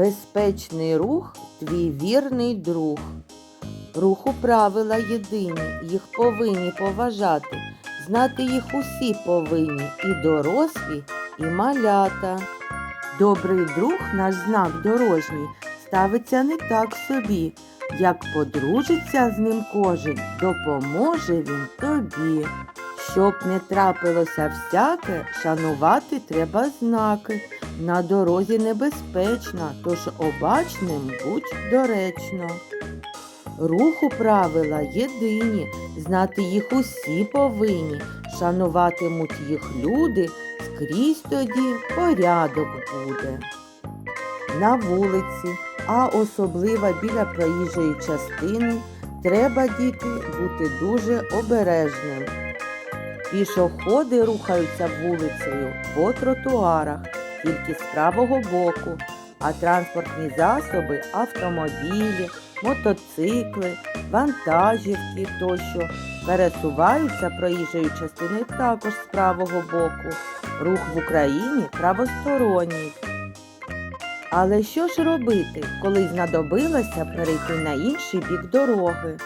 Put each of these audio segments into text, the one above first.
Безпечний рух твій вірний друг. Руху правила єдині, їх повинні поважати. Знати їх усі повинні, і дорослі, і малята. Добрий друг наш знак дорожній ставиться не так собі. Як подружиться з ним кожен, допоможе він тобі. Щоб не трапилося всяке, шанувати треба знаки. На дорозі небезпечно, тож обачним будь доречно. Руху правила єдині, знати їх усі повинні, шануватимуть їх люди, скрізь тоді порядок буде. На вулиці, а особливо біля проїжджої частини, треба діти бути дуже обережним. Пішоходи рухаються вулицею по тротуарах тільки з правого боку, а транспортні засоби, автомобілі, мотоцикли, вантажівки тощо пересуваються проїжджою частиною також з правого боку. Рух в Україні правосторонній. Але що ж робити, коли знадобилося перейти на інший бік дороги?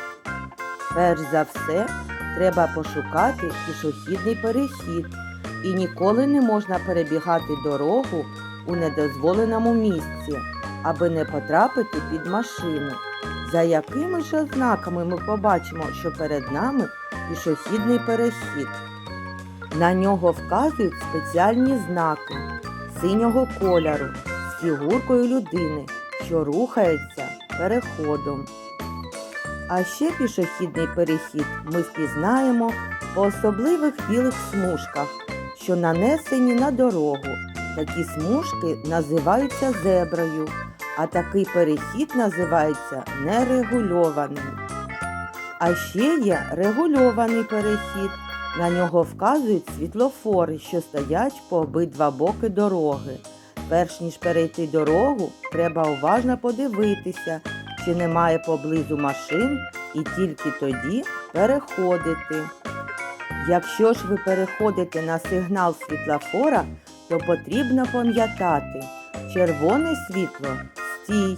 Перш за все, треба пошукати пішохідний перехід і ніколи не можна перебігати дорогу у недозволеному місці, аби не потрапити під машину. За якими ж ознаками ми побачимо, що перед нами пішохідний перехід? На нього вказують спеціальні знаки синього кольору з фігуркою людини, що рухається переходом. А ще пішохідний перехід ми впізнаємо по особливих білих смужках, що нанесені на дорогу. Такі смужки називаються зеброю, а такий перехід називається нерегульованим. А ще є регульований перехід. На нього вказують світлофори, що стоять по обидва боки дороги. Перш ніж перейти дорогу, треба уважно подивитися, чи немає поблизу машин, і тільки тоді переходити. Якщо ж ви переходите на сигнал світлофора, то потрібно пам'ятати червоне світло стій,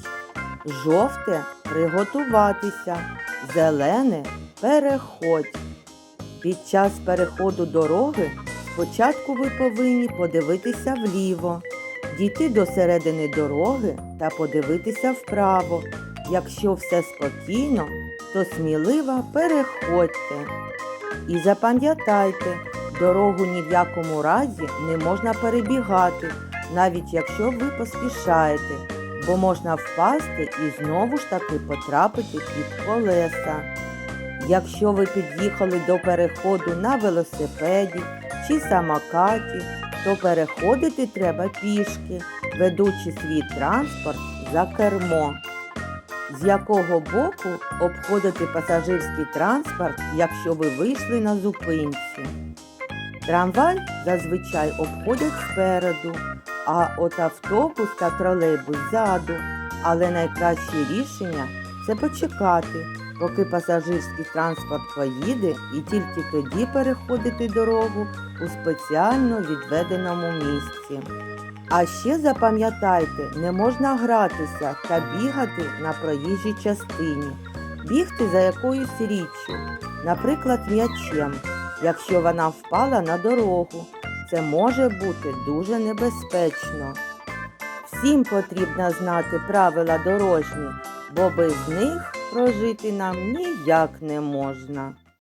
жовте приготуватися, зелене переходь. Під час переходу дороги спочатку ви повинні подивитися вліво, дійти до середини дороги та подивитися вправо. Якщо все спокійно, то сміливо переходьте. І запам'ятайте, дорогу ні в якому разі не можна перебігати, навіть якщо ви поспішаєте, бо можна впасти і знову ж таки потрапити під колеса. Якщо ви під'їхали до переходу на велосипеді чи самокаті, то переходити треба пішки, ведучи свій транспорт за кермо. З якого боку обходити пасажирський транспорт, якщо ви вийшли на зупинці? Трамвай зазвичай обходять спереду, а от автобус та тролейбус ззаду. Але найкраще рішення це почекати, поки пасажирський транспорт поїде, і тільки тоді переходити дорогу у спеціально відведеному місці. А ще запам'ятайте, не можна гратися та бігати на проїжджій частині, бігти за якоюсь річчю, наприклад, м'ячем, якщо вона впала на дорогу. Це може бути дуже небезпечно. Всім потрібно знати правила дорожні, бо без них прожити нам ніяк не можна.